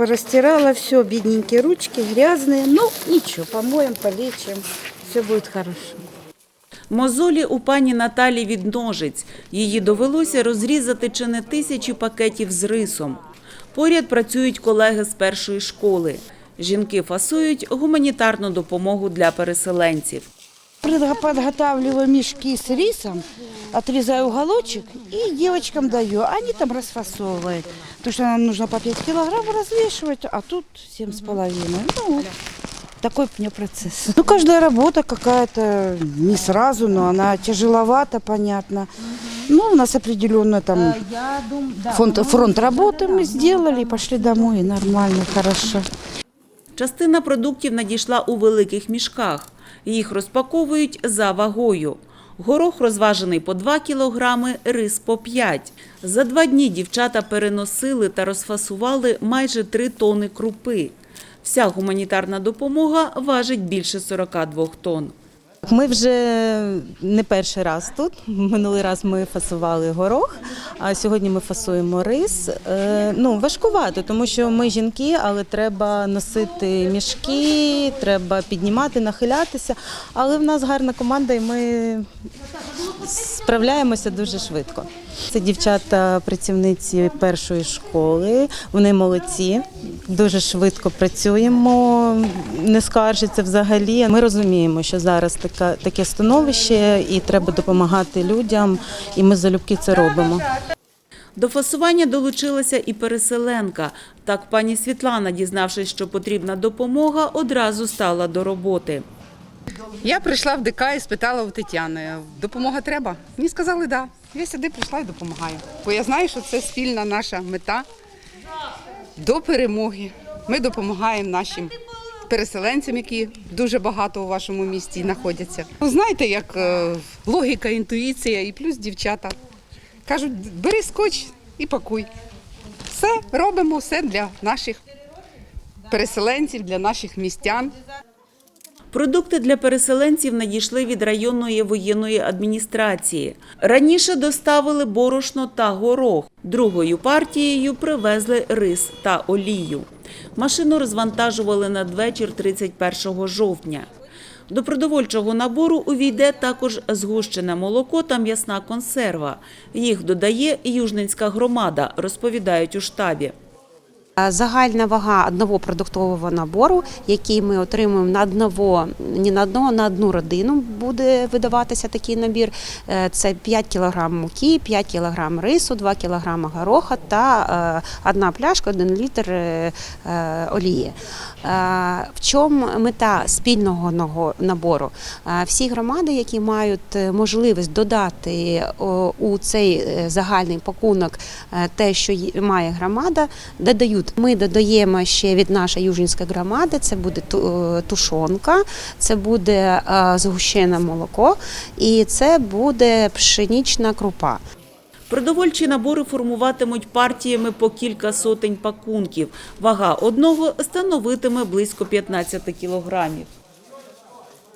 порастирала, все, бедненькие ручки, грязные. Ну, ничего, помоем, полечим, все будет хорошо. Мозолі у пані Наталі від ножиць. Її довелося розрізати чи не тисячі пакетів з рисом. Поряд працюють колеги з першої школи. Жінки фасують гуманітарну допомогу для переселенців Предго- Подготавливаю мешки с рисом, отрезаю уголочек и девочкам даю. Они там расфасовывают. Потому что нам нужно по 5 килограмм развешивать, а тут 7,5. Ну, вот. такой мне процесс. Ну, каждая работа какая-то не сразу, но она тяжеловата, понятно. Ну, у нас определенно там фонд, фронт работы мы сделали, пошли домой, и нормально, хорошо. Частина продуктів надійшла у великих мішках. Їх розпаковують за вагою. Горох розважений по 2 кілограми, рис по 5. За два дні дівчата переносили та розфасували майже 3 тони крупи. Вся гуманітарна допомога важить більше 42 тонн. Ми вже не перший раз тут. Минулий раз ми фасували горох, а сьогодні ми фасуємо рис. Е, Ну, важкувато, тому що ми жінки, але треба носити мішки, треба піднімати, нахилятися. Але в нас гарна команда, і ми справляємося дуже швидко. Це дівчата, працівниці першої школи. Вони молодці, дуже швидко працюємо, не скаржаться взагалі. Ми розуміємо, що зараз така, таке становище і треба допомагати людям, і ми залюбки це робимо. До фасування долучилася і переселенка. Так пані Світлана, дізнавшись, що потрібна допомога, одразу стала до роботи. Я прийшла в ДК і спитала у Тетяни, допомога треба? Мені сказали, так. Да. Я сюди прийшла і допомагаю. Бо я знаю, що це спільна наша мета до перемоги. Ми допомагаємо нашим переселенцям, які дуже багато у вашому місті знаходяться. Ну, знаєте, як е, логіка, інтуїція і плюс дівчата. Кажуть, бери скотч і пакуй. Все робимо, все для наших переселенців, для наших містян. Продукти для переселенців надійшли від районної воєнної адміністрації. Раніше доставили борошно та горох. Другою партією привезли рис та олію. Машину розвантажували надвечір 31 жовтня. До продовольчого набору увійде також згущене молоко та м'ясна консерва. Їх додає Южненська громада, розповідають у штабі. Е, Загальна вага одного продуктового набору, який ми отримуємо на одного, не на одного, на одну родину буде видаватися такий набір. Е, Це 5 кг муки, 5 кг рису, 2 кг гороха та е, одна пляшка, 1 літр олії. В чому мета спільного набору? Всі громади, які мають можливість додати у цей загальний пакунок те, що має громада, додають. Ми додаємо ще від нашої южинської громади. Це буде е, тушонка, це буде е, згущене молоко і це буде пшенічна крупа. Продовольчі набори формуватимуть партіями по кілька сотень пакунків. Вага одного становитиме близько 15 кілограмів.